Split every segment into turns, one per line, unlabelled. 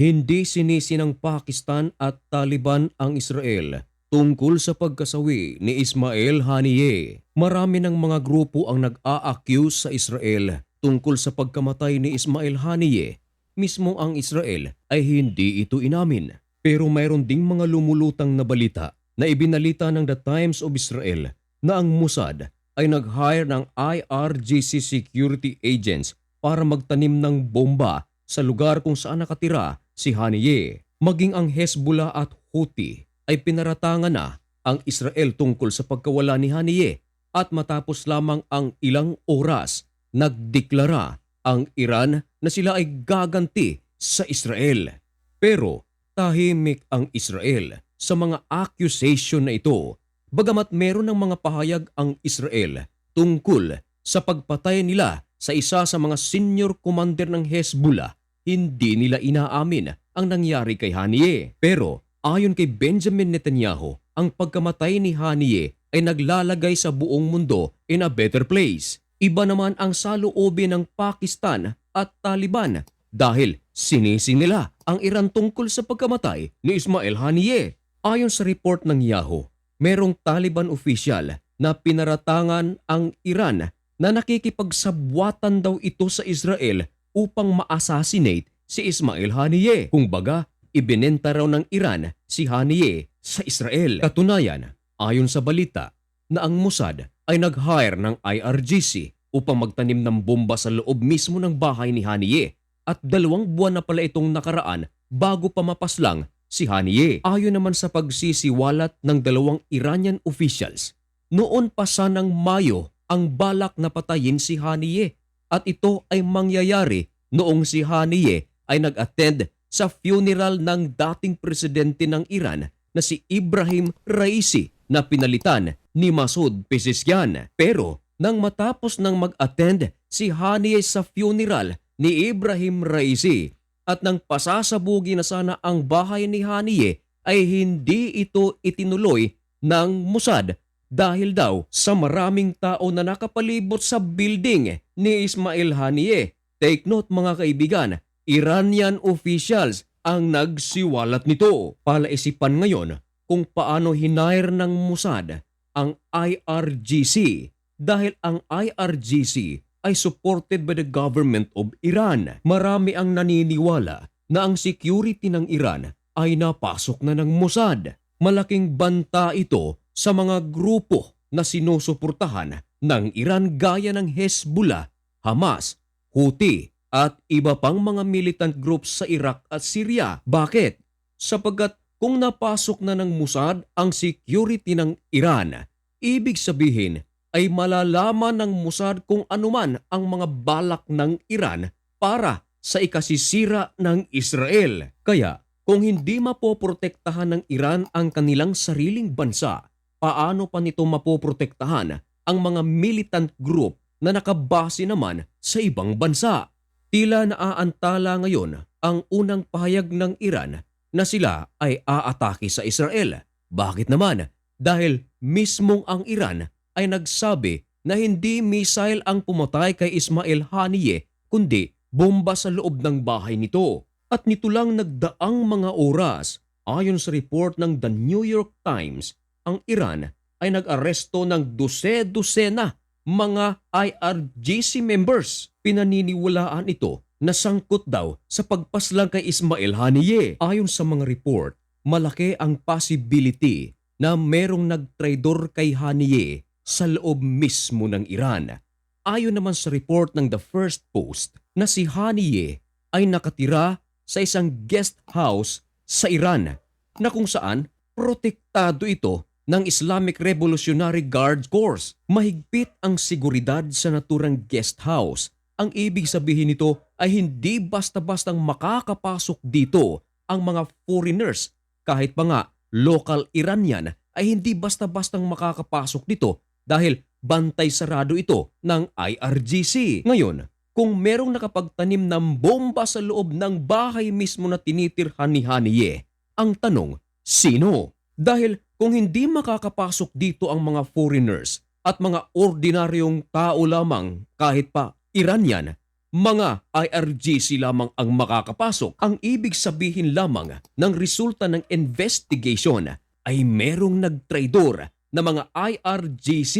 Hindi sinisi ng Pakistan at Taliban ang Israel tungkol sa pagkasawi ni Ismail Haniyeh. Marami ng mga grupo ang nag-a-accuse sa Israel tungkol sa pagkamatay ni Ismail Haniyeh. Mismo ang Israel ay hindi ito inamin. Pero mayroon ding mga lumulutang na balita na ibinalita ng The Times of Israel na ang Mossad ay nag-hire ng IRGC security agents para magtanim ng bomba sa lugar kung saan nakatira si Haniyeh. Maging ang Hezbollah at Houthi ay pinaratangan na ang Israel tungkol sa pagkawala ni Haniyeh at matapos lamang ang ilang oras, nagdeklara ang Iran na sila ay gaganti sa Israel. Pero tahimik ang Israel sa mga accusation na ito bagamat meron ng mga pahayag ang Israel tungkol sa pagpatay nila sa isa sa mga senior commander ng Hezbollah, hindi nila inaamin ang nangyari kay Haniyeh. Pero ayon kay Benjamin Netanyahu, ang pagkamatay ni Haniyeh ay naglalagay sa buong mundo in a better place. Iba naman ang saloobin ng Pakistan at Taliban dahil sinisi nila ang Iran tungkol sa pagkamatay ni Ismail Haniyeh. Ayon sa report ng Yahoo, merong Taliban official na pinaratangan ang Iran na nakikipagsabwatan daw ito sa Israel upang ma-assassinate si Ismail Haniyeh. Kung baga, ibinenta raw ng Iran si Haniyeh sa Israel. Katunayan, ayon sa balita, na ang Mossad ay nag-hire ng IRGC upang magtanim ng bomba sa loob mismo ng bahay ni Haniyeh at dalawang buwan na pala itong nakaraan bago pa mapaslang si Haniyeh. Ayon naman sa pagsisiwalat ng dalawang Iranian officials, noon pa sanang Mayo ang balak na patayin si Haniyeh at ito ay mangyayari noong si Haniyeh ay nag-attend sa funeral ng dating presidente ng Iran na si Ibrahim Raisi na pinalitan ni Masoud Pezeshkian. Pero nang matapos nang mag-attend si Haniyeh sa funeral ni Ibrahim Raisi at nang pasasabugi na sana ang bahay ni Haniyeh ay hindi ito itinuloy ng Mossad dahil daw sa maraming tao na nakapalibot sa building ni Ismail Haniyeh. Take note mga kaibigan, Iranian officials ang nagsiwalat nito. Palaisipan ngayon kung paano hinire ng Mossad ang IRGC dahil ang IRGC ay supported by the government of Iran. Marami ang naniniwala na ang security ng Iran ay napasok na ng Mossad. Malaking banta ito sa mga grupo na sinusuportahan ng Iran gaya ng Hezbollah, Hamas, Houthi at iba pang mga militant groups sa Iraq at Syria. Bakit? Sapagkat kung napasok na ng Mossad ang security ng Iran, ibig sabihin ay malalaman ng Mossad kung anuman ang mga balak ng Iran para sa ikasisira ng Israel. Kaya kung hindi mapoprotektahan ng Iran ang kanilang sariling bansa, paano pa nito mapoprotektahan ang mga militant group na nakabase naman sa ibang bansa? Tila naaantala ngayon ang unang pahayag ng Iran na sila ay aatake sa Israel. Bakit naman? Dahil mismong ang Iran ay nagsabi na hindi missile ang pumatay kay Ismail Haniyeh kundi bomba sa loob ng bahay nito. At nito lang nagdaang mga oras, ayon sa report ng The New York Times, ang Iran ay nag-aresto ng dose-dosena mga IRGC members. Pinaniniwalaan ito na sangkot daw sa pagpaslang kay Ismail Haniyeh. Ayon sa mga report, malaki ang possibility na merong nagtraidor kay Haniyeh sa loob mismo ng Iran. Ayon naman sa report ng The First Post na si Haniyeh ay nakatira sa isang guest house sa Iran na kung saan protektado ito ng Islamic Revolutionary Guard Corps. Mahigpit ang seguridad sa naturang guest house. Ang ibig sabihin nito ay hindi basta-bastang makakapasok dito ang mga foreigners kahit pa nga local Iranian ay hindi basta-bastang makakapasok dito dahil bantay sarado ito ng IRGC. Ngayon, kung merong nakapagtanim ng bomba sa loob ng bahay mismo na tinitirhan ni Haniyeh, ang tanong, sino? Dahil kung hindi makakapasok dito ang mga foreigners at mga ordinaryong tao lamang kahit pa Iranian, mga IRGC lamang ang makakapasok. Ang ibig sabihin lamang ng resulta ng investigation ay merong nagtraidor na mga IRGC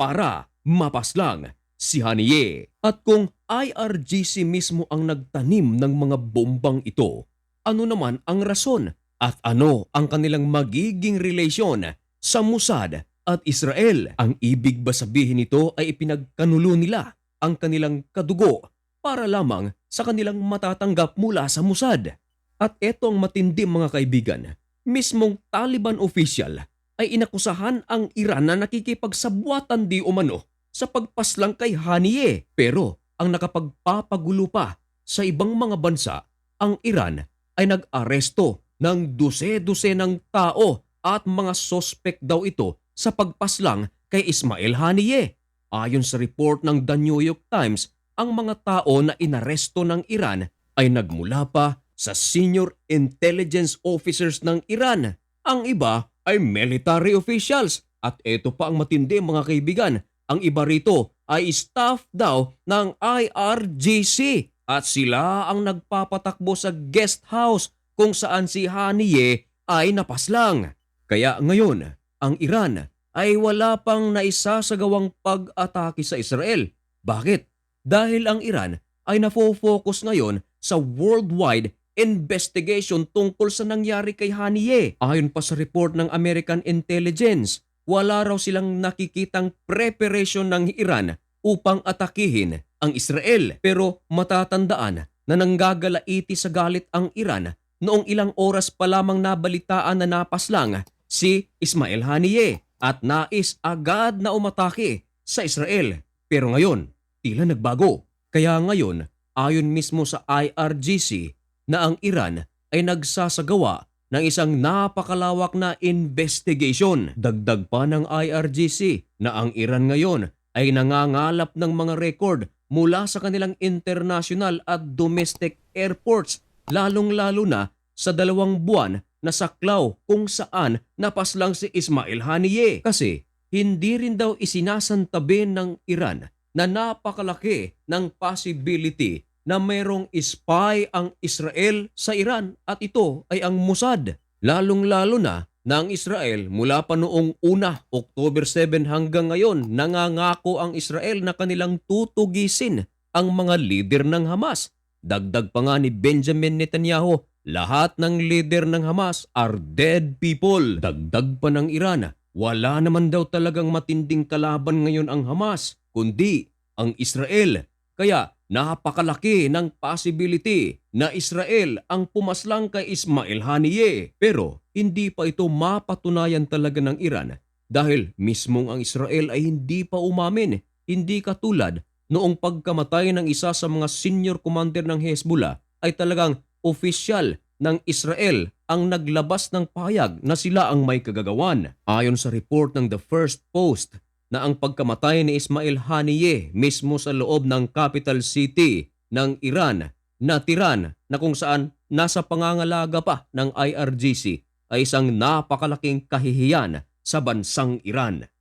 para mapaslang si Haniye. At kung IRGC mismo ang nagtanim ng mga bombang ito, ano naman ang rason at ano ang kanilang magiging relasyon sa Mossad at Israel? Ang ibig ba sabihin nito ay ipinagkanulo nila ang kanilang kadugo para lamang sa kanilang matatanggap mula sa Mossad. At eto ang matindi mga kaibigan, mismong Taliban official ay inakusahan ang Iran na nakikipagsabuatan di umano sa pagpaslang kay Haniye. Pero ang nakapagpapagulo pa sa ibang mga bansa, ang Iran ay nag-aresto ng duse-duse ng tao at mga sospek daw ito sa pagpaslang kay Ismail Haniyeh. Ayon sa report ng The New York Times, ang mga tao na inaresto ng Iran ay nagmula pa sa senior intelligence officers ng Iran. Ang iba ay military officials. At ito pa ang matindi mga kaibigan, ang iba rito ay staff daw ng IRGC at sila ang nagpapatakbo sa guest house kung saan si Haniye ay napaslang. Kaya ngayon, ang Iran ay wala pang naisasagawang pag-atake sa Israel. Bakit? Dahil ang Iran ay nafo-focus ngayon sa worldwide investigation tungkol sa nangyari kay Haniye. Ayon pa sa report ng American Intelligence, wala raw silang nakikitang preparation ng Iran upang atakihin ang Israel. Pero matatandaan na nanggagalaiti sa galit ang Iran noong ilang oras pa lamang nabalitaan na napaslang si Ismail Haniyeh at nais agad na umatake sa Israel. Pero ngayon, tila nagbago. Kaya ngayon, ayon mismo sa IRGC na ang Iran ay nagsasagawa ng isang napakalawak na investigation. Dagdag pa ng IRGC na ang Iran ngayon ay nangangalap ng mga record mula sa kanilang international at domestic airports, lalong-lalo na sa dalawang buwan na saklaw kung saan napaslang si Ismail Haniyeh. Kasi hindi rin daw isinasantabi ng Iran na napakalaki ng possibility na mayroong spy ang Israel sa Iran at ito ay ang Mossad. Lalong-lalo na na ang Israel mula pa noong una, October 7 hanggang ngayon, nangangako ang Israel na kanilang tutugisin ang mga lider ng Hamas. Dagdag pa nga ni Benjamin Netanyahu, lahat ng lider ng Hamas are dead people. Dagdag pa ng Iran, wala naman daw talagang matinding kalaban ngayon ang Hamas, kundi ang Israel. Kaya napakalaki ng possibility na Israel ang pumaslang kay Ismail Haniyeh. Pero hindi pa ito mapatunayan talaga ng Iran dahil mismong ang Israel ay hindi pa umamin, hindi katulad noong pagkamatay ng isa sa mga senior commander ng Hezbollah ay talagang opisyal ng Israel ang naglabas ng pahayag na sila ang may kagagawan. Ayon sa report ng The First Post na ang pagkamatay ni Ismail Haniyeh mismo sa loob ng capital city ng Iran na Tiran na kung saan nasa pangangalaga pa ng IRGC ay isang napakalaking kahihiyan sa bansang Iran.